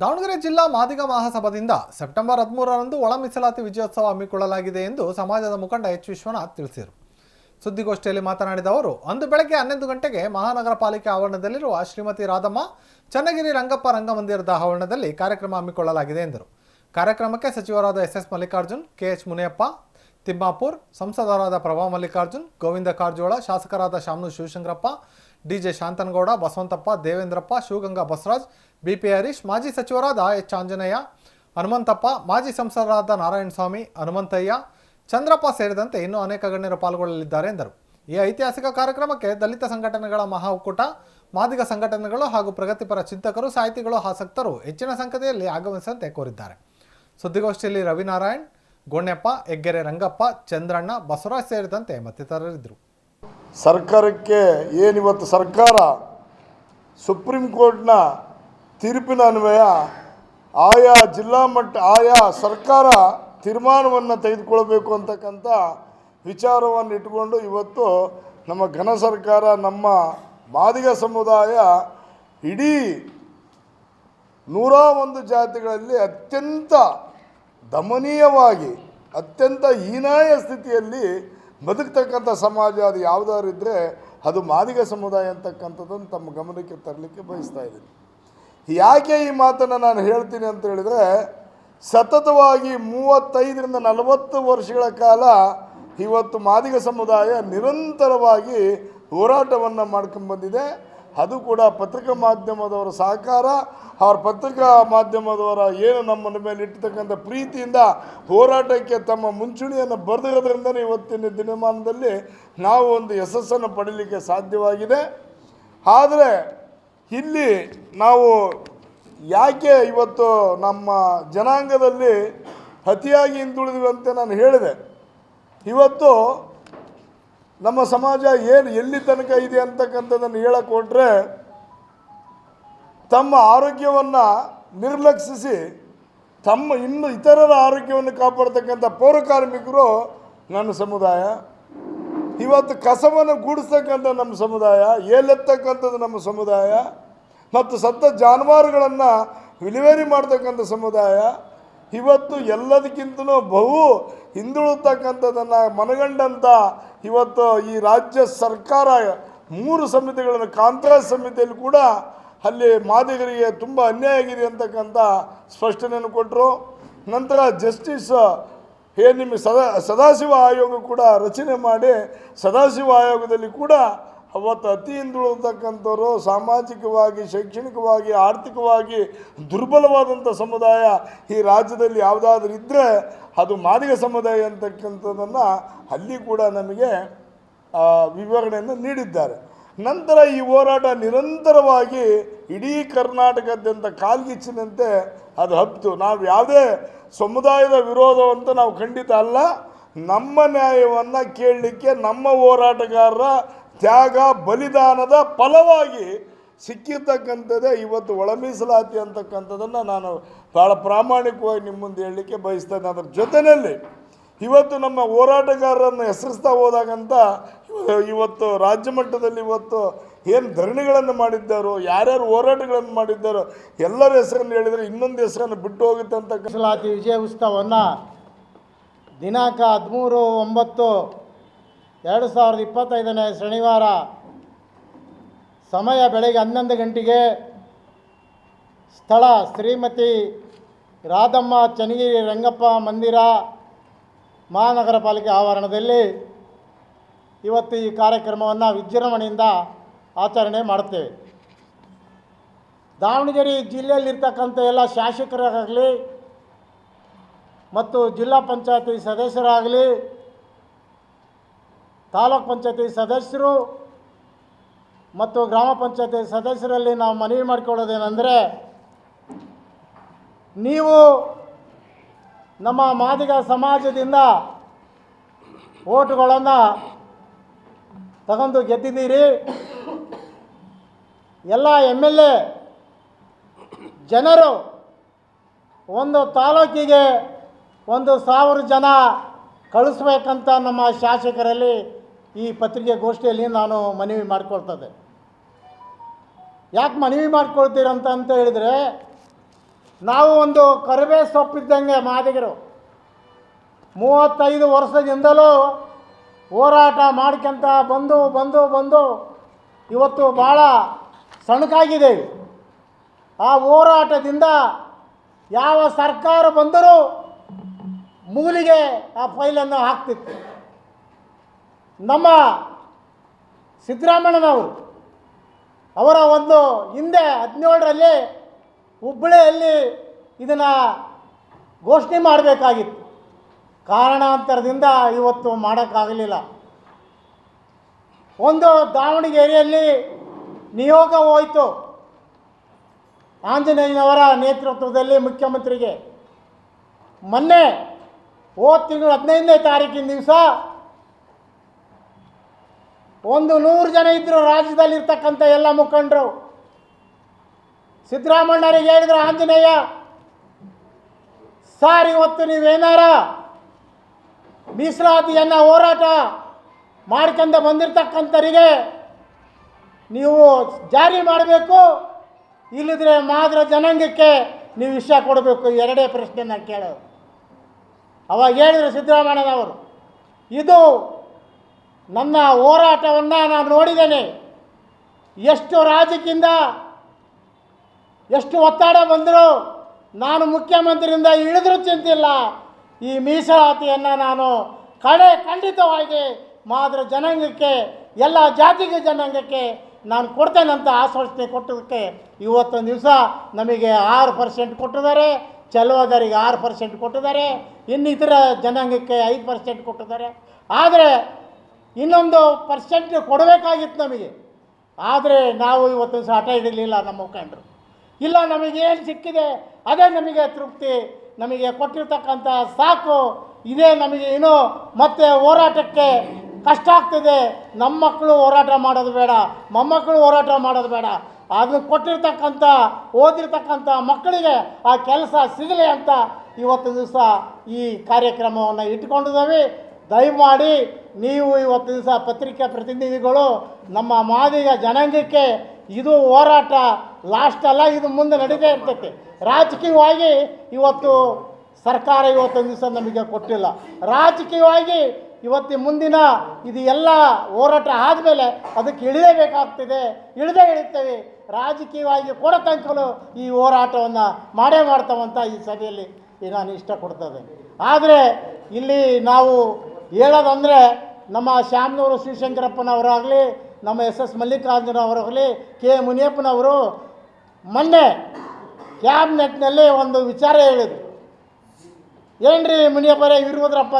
ದಾವಣಗೆರೆ ಜಿಲ್ಲಾ ಮಾದಿಗ ಮಹಾಸಭಾದಿಂದ ಸೆಪ್ಟೆಂಬರ್ ಹದಿಮೂರರಂದು ಒಳ ಮೀಸಲಾತಿ ವಿಜಯೋತ್ಸವ ಹಮ್ಮಿಕೊಳ್ಳಲಾಗಿದೆ ಎಂದು ಸಮಾಜದ ಮುಖಂಡ ಎಚ್ ವಿಶ್ವನಾಥ್ ತಿಳಿಸಿದರು. ಸುದ್ದಿಗೋಷ್ಠಿಯಲ್ಲಿ ಮಾತನಾಡಿದ ಅವರು, ಅಂದು ಬೆಳಗ್ಗೆ ಹನ್ನೊಂದು ಗಂಟೆಗೆ ಮಹಾನಗರ ಪಾಲಿಕೆ ಆವರಣದಲ್ಲಿರುವ ಶ್ರೀಮತಿ ರಾಧಮ್ಮ ಚನ್ನಗಿರಿ ರಂಗಪ್ಪ ರಂಗಮಂದಿರದ ಆವರಣದಲ್ಲಿ ಕಾರ್ಯಕ್ರಮ ಹಮ್ಮಿಕೊಳ್ಳಲಾಗಿದೆ ಎಂದರು. ಕಾರ್ಯಕ್ರಮಕ್ಕೆ ಸಚಿವರಾದ S S Mallikarjun K H Muniyappa, Timmapur, ಸಂಸದರಾದ ಪ್ರಭಾ ಮಲ್ಲಿಕಾರ್ಜುನ್, ಗೋವಿಂದ ಕಾರಜೋಳ, ಶಾಸಕರಾದ ಶಾಮನು ಶಿವಶಂಕರಪ್ಪ, ಡಿಜೆ ಶಾಂತನಗೌಡ, ಬಸವಂತಪ್ಪ, ದೇವೇಂದ್ರಪ್ಪ, ಶಿವಗಂಗಾ ಬಸವರಾಜ್ ಬಿಪಿ ಹರೀಶ್, ಮಾಜಿ ಸಚಿವರಾದ ಎಚ್. ಆಂಜನೇಯ, ಹನುಮಂತಪ್ಪ, ಮಾಜಿ ಸಂಸದರಾದ ನಾರಾಯಣಸ್ವಾಮಿ, ಹನುಮಂತಯ್ಯ, ಚಂದ್ರಪ್ಪ ಸೇರಿದಂತೆ ಇನ್ನೂ ಅನೇಕ ಗಣ್ಯರು ಪಾಲ್ಗೊಳ್ಳಲಿದ್ದಾರೆ ಎಂದರು. ಈ ಐತಿಹಾಸಿಕ ಕಾರ್ಯಕ್ರಮಕ್ಕೆ ದಲಿತ ಸಂಘಟನೆಗಳ ಮಹಾ ಒಕ್ಕೂಟ, ಮಾದಿಗ ಸಂಘಟನೆಗಳು ಹಾಗೂ ಪ್ರಗತಿಪರ ಚಿಂತಕರು, ಸಾಹಿತಿಗಳು, ಆಸಕ್ತರು ಹೆಚ್ಚಿನ ಸಂಖ್ಯೆಯಲ್ಲಿ ಆಗಮಿಸುವಂತೆ ಕೋರಿದ್ದಾರೆ. ಸುದ್ದಿಗೋಷ್ಠಿಯಲ್ಲಿ ರವಿನಾರಾಯಣ್, ಗೋಣ್ಯಪ್ಪ, ಹೆಗ್ಗೆರೆ ರಂಗಪ್ಪ, ಚಂದ್ರಣ್ಣ, ಬಸವರಾಜ್ ಸೇರಿದಂತೆ ಮತ್ತಿತರರಿದ್ದರು. ಸರ್ಕಾರಕ್ಕೆ ಏನಿವತ್ತು ಸರ್ಕಾರ, ಸುಪ್ರೀಂ ಕೋರ್ಟ್ನ ತೀರ್ಪಿನ ಅನ್ವಯ ಆಯಾ ಜಿಲ್ಲಾ ಮಟ್ಟ, ಆಯಾ ಸರ್ಕಾರ ತೀರ್ಮಾನವನ್ನು ತೆಗೆದುಕೊಳ್ಬೇಕು ಅಂತಕ್ಕಂಥ ವಿಚಾರವನ್ನು ಇಟ್ಕೊಂಡು ಇವತ್ತು ನಮ್ಮ ಘನ ಸರ್ಕಾರ, ನಮ್ಮ ಮಾದಿಗ ಸಮುದಾಯ ಇಡೀ ನೂರ ಒಂದು ಜಾತಿಗಳಲ್ಲಿ ಅತ್ಯಂತ ದಮನೀಯವಾಗಿ, ಅತ್ಯಂತ ಹೀನಾಯ ಸ್ಥಿತಿಯಲ್ಲಿ ಬದುಕ್ತಕ್ಕಂಥ ಸಮಾಜ ಅದು ಯಾವುದಾದ್ರು ಇದ್ದರೆ ಅದು ಮಾದಿಗ ಸಮುದಾಯ ಅಂತಕ್ಕಂಥದ್ದನ್ನು ತಮ್ಮ ಗಮನಕ್ಕೆ ತರಲಿಕ್ಕೆ ಬಯಸ್ತಾ ಇದ್ದೀನಿ. ಯಾಕೆ ಈ ಮಾತನ್ನು ನಾನು ಹೇಳ್ತೀನಿ ಅಂತ ಹೇಳಿದರೆ, ಸತತವಾಗಿ ಮೂವತ್ತೈದರಿಂದ ನಲವತ್ತು ವರ್ಷಗಳ ಕಾಲ ಇವತ್ತು ಮಾದಿಗ ಸಮುದಾಯ ನಿರಂತರವಾಗಿ ಹೋರಾಟವನ್ನು ಮಾಡ್ಕೊಂಡ್ಬಂದಿದೆ ಅದು ಕೂಡ ಪತ್ರಿಕಾ ಮಾಧ್ಯಮದವರ ಸಹಕಾರ, ಅವ್ರ ಪತ್ರಿಕಾ ಮಾಧ್ಯಮದವರ ಏನು ನಮ್ಮನ ಮೇಲೆ ಇಟ್ಟಿರ್ತಕ್ಕಂಥ ಪ್ರೀತಿಯಿಂದ ಹೋರಾಟಕ್ಕೆ ತಮ್ಮ ಮುಂಚೂಣಿಯನ್ನು ಬರೆದಿರೋದ್ರಿಂದಲೇ ಇವತ್ತಿನ ದಿನಮಾನದಲ್ಲಿ ನಾವು ಒಂದು ಯಶಸ್ಸನ್ನು ಪಡೀಲಿಕ್ಕೆ ಸಾಧ್ಯವಾಗಿದೆ. ಆದರೆ ಇಲ್ಲಿ ನಾವು ಯಾಕೆ ಇವತ್ತು ನಮ್ಮ ಜನಾಂಗದಲ್ಲಿ ಅತಿಯಾಗಿ ಹಿಂದುಳಿದ್ವಿ ಅಂತ ನಾನು ಹೇಳಿದೆ. ಇವತ್ತು ನಮ್ಮ ಸಮಾಜ ಏನು ಎಲ್ಲಿ ತನಕ ಇದೆ ಅಂತಕ್ಕಂಥದ್ದನ್ನು ಹೇಳಕ್ಕೆ ತಮ್ಮ ಆರೋಗ್ಯವನ್ನು ನಿರ್ಲಕ್ಷಿಸಿ ತಮ್ಮ ಇನ್ನು ಇತರರ ಆರೋಗ್ಯವನ್ನು ಕಾಪಾಡ್ತಕ್ಕಂಥ ಪೌರ ಕಾರ್ಮಿಕರು ನನ್ನ ಸಮುದಾಯ. ಇವತ್ತು ಕಸವನ್ನು ಗೂಡಿಸ್ತಕ್ಕಂಥ ನಮ್ಮ ಸಮುದಾಯ, ಏಲೆತ್ತಕ್ಕಂಥದ್ದು ನಮ್ಮ ಸಮುದಾಯ, ಮತ್ತು ಸತ್ತ ಜಾನುವಾರುಗಳನ್ನು ವಿಲಿವೇರಿ ಮಾಡ್ತಕ್ಕಂಥ ಸಮುದಾಯ, ಇವತ್ತು ಎಲ್ಲದಕ್ಕಿಂತಲೂ ಬಹು ಹಿಂದುಳಿತಕ್ಕಂಥದ್ದನ್ನು ಮನಗಂಡಂಥ ಇವತ್ತು ಈ ರಾಜ್ಯ ಸರ್ಕಾರ, ಮೂರು ಸಮಿತಿಗಳನ್ನು ಕಾಂತರಾಜ್ ಸಮಿತಿಯಲ್ಲಿ ಕೂಡ ಅಲ್ಲಿ ಮಾದಿಗರಿಗೆ ತುಂಬ ಅನ್ಯಾಯ ಆಗಿದೆ ಅಂತಕ್ಕಂಥ ಸ್ಪಷ್ಟನೆಯನ್ನು ಕೊಟ್ಟರು. ನಂತರ ಜಸ್ಟಿಸ್ ಏನು ನಿಮ್ಮ ಸದಾ, ಸದಾಶಿವ ಆಯೋಗ ಕೂಡ ರಚನೆ ಮಾಡಿ ಸದಾಶಿವ ಆಯೋಗದಲ್ಲಿ ಕೂಡ ಅವತ್ತು ಅತಿ ಹಿಂದುಳಿದಕ್ಕಂಥವ್ರು ಸಾಮಾಜಿಕವಾಗಿ, ಶೈಕ್ಷಣಿಕವಾಗಿ, ಆರ್ಥಿಕವಾಗಿ ದುರ್ಬಲವಾದಂಥ ಸಮುದಾಯ ಈ ರಾಜ್ಯದಲ್ಲಿ ಯಾವುದಾದ್ರೂ ಇದ್ದರೆ ಅದು ಮಾದಿಗ ಸಮುದಾಯ ಅಂತಕ್ಕಂಥದ್ದನ್ನು ಅಲ್ಲಿ ಕೂಡ ನಮಗೆ ವಿವರಣೆಯನ್ನು ನೀಡಿದ್ದಾರೆ. ನಂತರ ಈ ಹೋರಾಟ ನಿರಂತರವಾಗಿ ಇಡೀ ಕರ್ನಾಟಕದಂಥ ಕಾಲ್ಗಿಚ್ಚಿನಂತೆ ಅದು ಹಬ್ತು ನಾವು ಯಾವುದೇ ಸಮುದಾಯದ ವಿರೋಧವಂತ ನಾವು ಖಂಡಿತ ಅಲ್ಲ. ನಮ್ಮ ನ್ಯಾಯವನ್ನು ಕೇಳಲಿಕ್ಕೆ ನಮ್ಮ ಹೋರಾಟಗಾರರ ತ್ಯಾಗ, ಬಲಿದಾನದ ಫಲವಾಗಿ ಸಿಕ್ಕಿರ್ತಕ್ಕಂಥದ್ದೇ ಇವತ್ತು ಒಳ ಮೀಸಲಾತಿ ಅಂತಕ್ಕಂಥದ್ದನ್ನು ನಾನು ಭಾಳ ಪ್ರಾಮಾಣಿಕವಾಗಿ ನಿಮ್ಮ ಮುಂದೆ ಹೇಳಲಿಕ್ಕೆ ಬಯಸ್ತೇನೆ. ಅದರ ಜೊತೆಯಲ್ಲಿ ಇವತ್ತು ನಮ್ಮ ಹೋರಾಟಗಾರರನ್ನು ಹೆಸರಿಸ್ತಾ ಹೋದಾಗಂತ ಇವತ್ತು ರಾಜ್ಯ ಮಟ್ಟದಲ್ಲಿ ಇವತ್ತು ಏನು ಧರಣಿಗಳನ್ನು ಮಾಡಿದ್ದಾರೋ, ಯಾರ್ಯಾರು ಹೋರಾಟಗಳನ್ನು ಮಾಡಿದ್ದಾರೋ, ಎಲ್ಲರ ಹೆಸರನ್ನು ಹೇಳಿದರೆ ಇನ್ನೊಂದು ಹೆಸರನ್ನು ಬಿಟ್ಟು ಹೋಗುತ್ತೆ ಅಂತ ಮೀಸಲಾತಿ ವಿಜಯ ಉತ್ಸವವನ್ನು ದಿನಾಂಕ ಹದಿಮೂರು, ಒಂಬತ್ತು, ಎರಡು ಸಾವಿರದ ಇಪ್ಪತ್ತೈದನೇ ಶನಿವಾರ ಸಮಯ ಬೆಳಗ್ಗೆ ಹನ್ನೊಂದು ಗಂಟೆಗೆ ಸ್ಥಳ ಶ್ರೀಮತಿ ರಾಧಮ್ಮ ಚನ್ನಗಿರಿ ರಂಗಪ್ಪ ಮಂದಿರ ಮಹಾನಗರ ಪಾಲಿಕೆ ಆವರಣದಲ್ಲಿ ಇವತ್ತು ಈ ಕಾರ್ಯಕ್ರಮವನ್ನು ವಿಜೃಂಭಣೆಯಿಂದ ಆಚರಣೆ ಮಾಡುತ್ತೇವೆ. ದಾವಣಗೆರೆ ಜಿಲ್ಲೆಯಲ್ಲಿರ್ತಕ್ಕಂಥ ಎಲ್ಲ ಶಾಸಕರಾಗಲಿ ಮತ್ತು ಜಿಲ್ಲಾ ಪಂಚಾಯತಿ ಸದಸ್ಯರಾಗಲಿ, ತಾಲೂಕ್ ಪಂಚಾಯತಿ ಸದಸ್ಯರು ಮತ್ತು ಗ್ರಾಮ ಪಂಚಾಯತಿ ಸದಸ್ಯರಲ್ಲಿ ನಾವು ಮನವಿ ಮಾಡಿಕೊಳ್ಳೋದೇನೆಂದರೆ, ನೀವು ನಮ್ಮ ಮಾದಿಗ ಸಮಾಜದಿಂದ ಓಟುಗಳನ್ನು ತಗೊಂಡು ಗೆದ್ದಿದ್ದೀರಿ. ಎಲ್ಲ ಎಂ ಎಲ್ ಎ ಜನರು ಒಂದು ತಾಲೂಕಿಗೆ ಒಂದು ಸಾವಿರ ಜನ ಕಳಿಸ್ಬೇಕಂತ ನಮ್ಮ ಶಾಸಕರಲ್ಲಿ ಈ ಪತ್ರಿಕೆ ಗೋಷ್ಠಿಯಲ್ಲಿ ನಾನು ಮನವಿ ಮಾಡಿಕೊಳ್ತದೆ. ಯಾಕೆ ಮನವಿ ಮಾಡ್ಕೊಳ್ತೀರಂತ ಅಂತ ಹೇಳಿದರೆ, ನಾವು ಒಂದು ಕರಿಬೇ ಸೊಪ್ಪಿದ್ದಂಗೆ ಮಾದಿಗರು. ಮೂವತ್ತೈದು ವರ್ಷದಿಂದಲೂ ಹೋರಾಟ ಮಾಡ್ಕೊಂತ ಬಂದು ಬಂದು ಬಂದು ಇವತ್ತು ಭಾಳ ಸಣಕಾಗಿದ್ದೇವೆ ಆ ಹೋರಾಟದಿಂದ ಯಾವ ಸರ್ಕಾರ ಬಂದರೂ ಮೂಲಿಗೆ ಆ ಫೈಲನ್ನು ಹಾಕ್ತಿತ್ತು. ನಮ್ಮ ಸಿದ್ದರಾಮಣ್ಣನವರು ಅವರ ಒಂದು ಹಿಂದೆ ಹದಿನೇಳರಲ್ಲಿ ಹುಬ್ಬಳ್ಳಿಯಲ್ಲಿ ಇದನ್ನು ಘೋಷಣೆ ಮಾಡಬೇಕಾಗಿತ್ತು. ಕಾರಣಾಂತರದಿಂದ ಇವತ್ತು ಮಾಡೋಕ್ಕಾಗಲಿಲ್ಲ. ಒಂದು ದಾವಣಗೆರೆಯಲ್ಲಿ ನಿಯೋಗ ಹೋಯಿತು. ಆಂಜನೇಯನವರ ನೇತೃತ್ವದಲ್ಲಿ ಮುಖ್ಯಮಂತ್ರಿಗೆ ಮೊನ್ನೆ ಹೋದ ತಿಂಗಳು ಹದಿನೈದನೇ ತಾರೀಕಿನ ದಿವಸ ಒಂದು ನೂರು ಜನ ಇದ್ದರು ರಾಜ್ಯದಲ್ಲಿರ್ತಕ್ಕಂಥ ಎಲ್ಲ ಮುಖಂಡರು. ಸಿದ್ದರಾಮಣ್ಣರಿಗೆ ಹೇಳಿದ್ರು, ಆಂಜನೇಯ, ಸಾರ್, ಇವತ್ತು ನೀವೇನಾರ ಮೀಸಲಾತಿಯನ್ನು ಹೋರಾಟ ಮಾಡ್ಕೊಂಡ ಬಂದಿರತಕ್ಕಂಥರಿಗೆ ನೀವು ಜಾರಿ ಮಾಡಬೇಕು ಇಲ್ಲದ್ರೆ ಮಾದ್ರ ಜನಾಂಗಕ್ಕೆ ನೀವು ವಿಷಯ ಕೊಡಬೇಕು ಎರಡೇ ಪ್ರಶ್ನೆ ನಾನು ಕೇಳೋದು ಅವಾಗ ಹೇಳಿದರು ಸಿದ್ದರಾಮಯ್ಯನವರು, ಇದು ನನ್ನ ಹೋರಾಟವನ್ನು ನಾನು ನೋಡಿದ್ದೇನೆ. ಎಷ್ಟು ರಾಜಕೀಯದಿಂದ ಎಷ್ಟು ಒತ್ತಡ ಬಂದರೂ ನಾನು ಮುಖ್ಯಮಂತ್ರಿಯಿಂದ ಇಳಿದ್ರೂ ಚಿಂತಿಲ್ಲ. ಈ ಮೀಸಲಾತಿಯನ್ನು ನಾನು ಕಡೆ ಖಂಡಿತವಾಗಿ ಮಾದ್ರ ಜನಾಂಗಕ್ಕೆ, ಎಲ್ಲ ಜಾತಿಗೆ ಜನಾಂಗಕ್ಕೆ ನಾನು ಕೊಡ್ತೇನಂತ ಆಶ್ವಾಸನೆ ಕೊಟ್ಟದಕ್ಕೆ ಇವತ್ತೊಂದು ದಿವಸ ನಮಗೆ ಆರು ಪರ್ಸೆಂಟ್ ಕೊಟ್ಟಿದ್ದಾರೆ ಚಲುವದರಿಗೆ ಆರು ಪರ್ಸೆಂಟ್ ಕೊಟ್ಟಿದ್ದಾರೆ, ಇನ್ನಿತರ ಜನಾಂಗಕ್ಕೆ ಐದು ಪರ್ಸೆಂಟ್ ಕೊಟ್ಟಿದ್ದಾರೆ. ಆದರೆ ಇನ್ನೊಂದು ಪರ್ಸೆಂಟ್ ಕೊಡಬೇಕಾಗಿತ್ತು ನಮಗೆ. ಆದರೆ ನಾವು ಇವತ್ತು ದಿವಸ ಹಠ ಇಡಲಿಲ್ಲ ನಮ್ಮ ಮುಖಂಡರು. ಇಲ್ಲ ನಮಗೇನು ಸಿಕ್ಕಿದೆ, ಅದೇ ನಮಗೆ ತೃಪ್ತಿ. ನಮಗೆ ಕೊಟ್ಟಿರ್ತಕ್ಕಂಥ ಸಾಕು, ಇದೇ ನಮಗೆ ಇನ್ನೂ ಮತ್ತೆ ಹೋರಾಟಕ್ಕೆ ಕಷ್ಟ ಆಗ್ತದೆ. ನಮ್ಮ ಮಕ್ಕಳು ಹೋರಾಟ ಮಾಡೋದು ಬೇಡ. ಮೊಮ್ಮಕ್ಕಳು ಹೋರಾಟ ಮಾಡೋದು ಬೇಡ. ಅದನ್ನು ಕೊಟ್ಟಿರ್ತಕ್ಕಂಥ, ಓದಿರ್ತಕ್ಕಂಥ ಮಕ್ಕಳಿಗೆ ಆ ಕೆಲಸ ಸಿಗಲಿ ಅಂತ ಇವತ್ತು ದಿವಸ ಈ ಕಾರ್ಯಕ್ರಮವನ್ನು ಇಟ್ಕೊಂಡಿದ್ದಾವೆ ದಯಮಾಡಿ ನೀವು ಇವತ್ತು ದಿವಸ ಪತ್ರಿಕಾ ಪ್ರತಿನಿಧಿಗಳು, ನಮ್ಮ ಮಾದಿಗ ಜನಾಂಗಕ್ಕೆ ಇದು ಹೋರಾಟ ಲಾಸ್ಟ್ ಅಲ್ಲ, ಇದು ಮುಂದೆ ನಡೀತಾ ಇರ್ತೈತೆ. ರಾಜಕೀಯವಾಗಿ ಇವತ್ತು ಸರ್ಕಾರ ಇವತ್ತೊಂದು ದಿವಸ ನಮಗೆ ಕೊಟ್ಟಿಲ್ಲ. ರಾಜಕೀಯವಾಗಿ ಇವತ್ತಿನ ಮುಂದಿನ ಇದು ಎಲ್ಲ ಹೋರಾಟ ಆದಮೇಲೆ ಅದಕ್ಕೆ ಇಳಿಯಬೇಕಾಗ್ತದೆ. ಇಳಿದೇ ಇಳಿತೇವೆ. ರಾಜಕೀಯವಾಗಿ ಕೊಡ ತನಕಲು ಈ ಹೋರಾಟವನ್ನು ಮಾಡೇ ಮಾಡ್ತಾವಂತ ಈ ಸಭೆಯಲ್ಲಿ ನಾನು ಇಷ್ಟಪಡ್ತದೆ ಆದರೆ ಇಲ್ಲಿ ನಾವು ಹೇಳೋದಂದರೆ ನಮ್ಮ ಶ್ಯಾಮ್ನವರು ಶ್ರೀಶಂಕರಪ್ಪನವರಾಗಲಿ, ನಮ್ಮ ಎಸ್ ಎಸ್ ಮಲ್ಲಿಕಾರ್ಜುನ ಅವರಾಗಲಿ ಕೆ ಮುನಿಯಪ್ಪನವರು ಮೊನ್ನೆ ಕ್ಯಾಬಿನೆಟ್ನಲ್ಲಿ ಒಂದು ವಿಚಾರ ಹೇಳಿದರು. ಏನ್ರಿ ಮುನಿಯಪ್ಪರೇ ವೀರಭದ್ರಪ್ಪ